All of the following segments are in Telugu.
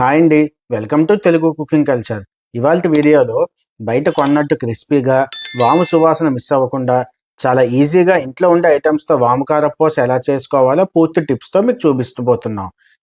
హాయ్ అండి. Welcome to Telugu cooking culture. ఇవాళ వీడియోలో బయట కొన్నట్టు క్రిస్పీగా వాము సువాసన మిస్ అవ్వకుండా చాలా ఈజీగా ఇంట్లో ఉండే ఐటమ్స్తో వాము కారపోస ఎలా చేసుకోవాలో పూర్తి టిప్స్తో మీకు చూపిస్తూ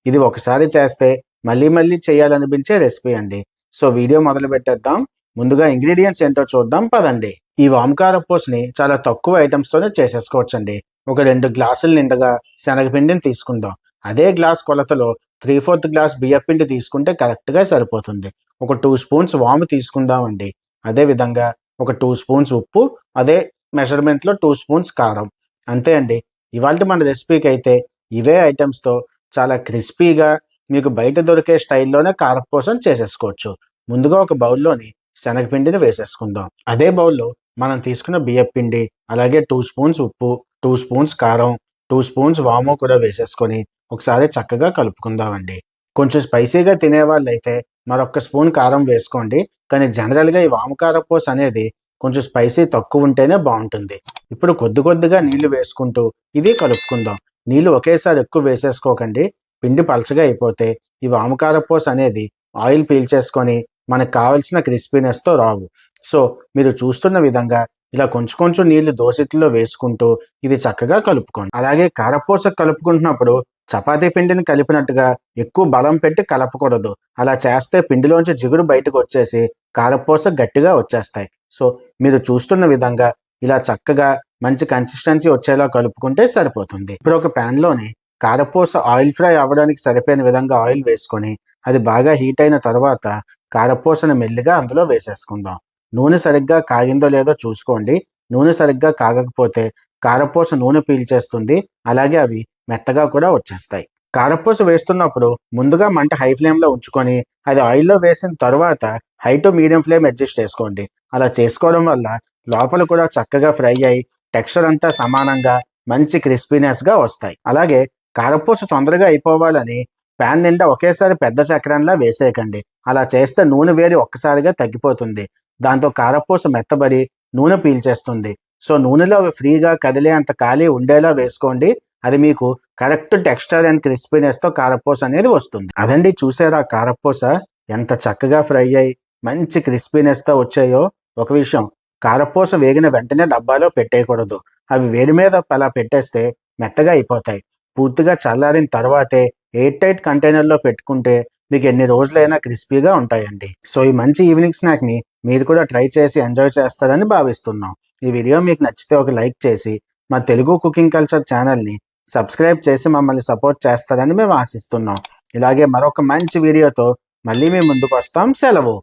ఇది ఒకసారి చేస్తే మళ్ళీ మళ్ళీ చేయాలనిపించే రెసిపీ అండి. సో వీడియో మొదలు పెట్టేద్దాం. ముందుగా ఇంగ్రీడియంట్స్ ఏంటో చూద్దాం పదండి. ఈ వామకారపోస్ని చాలా తక్కువ ఐటమ్స్తోనే చేసేసుకోవచ్చండి. ఒక రెండు గ్లాసుల నిండగా శనగపిండిని తీసుకుందాం. అదే గ్లాస్ కొలతలో త్రీ ఫోర్త్ గ్లాస్ బియ్యపిండి తీసుకుంటే కరెక్ట్గా సరిపోతుంది. ఒక టూ స్పూన్స్ వాము తీసుకుందామండి. అదే విధంగా ఒక టూ స్పూన్స్ ఉప్పు అదే మెజర్మెంట్లో టూ స్పూన్స్ కారం. అంతే అండి. ఇవాళ మన రెసిపీకి అయితే ఇవే ఐటమ్స్తో చాలా క్రిస్పీగా మీకు బయట దొరికే స్టైల్లోనే కారపోసం చేసేసుకోవచ్చు. ముందుగా ఒక బౌల్లోని శనగపిండిని వేసేసుకుందాం. అదే బౌల్లో మనం తీసుకున్న బియ్యపిండి అలాగే టూ స్పూన్స్ ఉప్పు టూ స్పూన్స్ కారం టూ స్పూన్స్ వాము కూడా వేసేసుకొని ఒకసారి చక్కగా కలుపుకుందామండి. కొంచెం స్పైసీగా తినే వాళ్ళైతే మరొక స్పూన్ కారం వేసుకోండి. కానీ జనరల్గా ఈ వామకార కారపోస్ అనేది కొంచెం స్పైసీ తక్కువ ఉంటేనే బాగుంటుంది. ఇప్పుడు కొద్ది కొద్దిగా నీళ్ళు వేసుకుంటూ ఇది కలుపుకుందాం. నీళ్ళు ఒకేసారి ఎక్కువ వేసేసుకోకండి. పిండి పలచగా అయిపోతే ఈ వామకార కారపోస్ అనేది ఆయిల్ పీల్చేసుకొని మనకు కావలసిన క్రిస్పీనెస్తో రావు. సో మీరు చూస్తున్న విధంగా ఇలా కొంచెం కొంచెం నీళ్ళు దోసెట్లో వేసుకుంటూ ఇది చక్కగా కలుపుకోండి. అలాగే కారపూస కలుపుకుంటున్నప్పుడు చపాతీ పిండిని కలిపినట్టుగా ఎక్కువ బలం పెట్టి కలపకూడదు. అలా చేస్తే పిండిలోంచి జిగురు బయటకు వచ్చేసి కారపూస గట్టిగా వచ్చేస్తాయి. సో మీరు చూస్తున్న విధంగా ఇలా చక్కగా మంచి కన్సిస్టెన్సీ వచ్చేలా కలుపుకుంటే సరిపోతుంది. ఇప్పుడు ఒక ప్యాన్లోని కారపూస ఆయిల్ ఫ్రై అవ్వడానికి సరిపోయిన విధంగా ఆయిల్ వేసుకొని అది బాగా హీట్ అయిన తర్వాత కారపూసను మెల్లిగా అందులో వేసేసుకుందాం. నూనె సరిగ్గా కాగిందో లేదో చూసుకోండి. నూనె సరిగ్గా కాగకపోతే కారపూస నూనె పీల్చేస్తుంది. అలాగే అవి మెత్తగా కూడా వచ్చేస్తాయి. కారపూస వేస్తున్నప్పుడు ముందుగా మంట హై ఫ్లేమ్లో ఉంచుకొని అది ఆయిల్లో వేసిన తర్వాత high to medium flame adjust చేసుకోండి. అలా చేసుకోవడం వల్ల లోపల కూడా చక్కగా ఫ్రై అయ్యి టెక్స్చర్ అంతా సమానంగా మంచి క్రిస్పీనెస్గా వస్తాయి. అలాగే కారపూస తొందరగా అయిపోవాలని ప్యాన్ నిండా ఒకేసారి పెద్ద చక్రంలా వేసేయకండి. అలా చేస్తే నూనె వేడి ఒక్కసారిగా తగ్గిపోతుంది. దాంతో కారపూస మెత్తబడి నూనె పీల్చేస్తుంది. సో నూనెలో అవి ఫ్రీగా కదిలే అంత ఖాళీ ఉండేలా వేసుకోండి. అది మీకు కరెక్ట్ టెక్స్చర్ అండ్ క్రిస్పీనెస్తో కారపూస అనేది వస్తుంది. అదండి చూసారా కారపూస ఎంత చక్కగా ఫ్రై అయ్యి మంచి క్రిస్పీనెస్తో వచ్చాయో. ఒక విషయం కారపూస వేగిన వెంటనే డబ్బాలో పెట్టేయకూడదు. అవి వేడి మీద అలా పెట్టేస్తే మెత్తగా అయిపోతాయి. పూర్తిగా చల్లారిన తర్వాతే ఎయిర్ టైట్ కంటైనర్లో పెట్టుకుంటే మీకు ఎన్ని రోజులైనా క్రిస్పీగా ఉంటాయండి. సో ఈ మంచి ఈవినింగ్ స్నాక్ని మీరు కూడా ట్రై చేసి ఎంజాయ్ చేస్తారని భావిస్తున్నాం. ఈ వీడియో మీకు నచ్చితే ఒక లైక్ చేసి మా తెలుగు కుకింగ్ కల్చర్ ఛానల్ని సబ్స్క్రైబ్ చేసి మమ్మల్ని సపోర్ట్ చేస్తారని మేము ఆశిస్తున్నాం. ఇలాగే మరొక మంచి వీడియోతో మళ్ళీ మేము ముందుకు వస్తాం. సెలవు.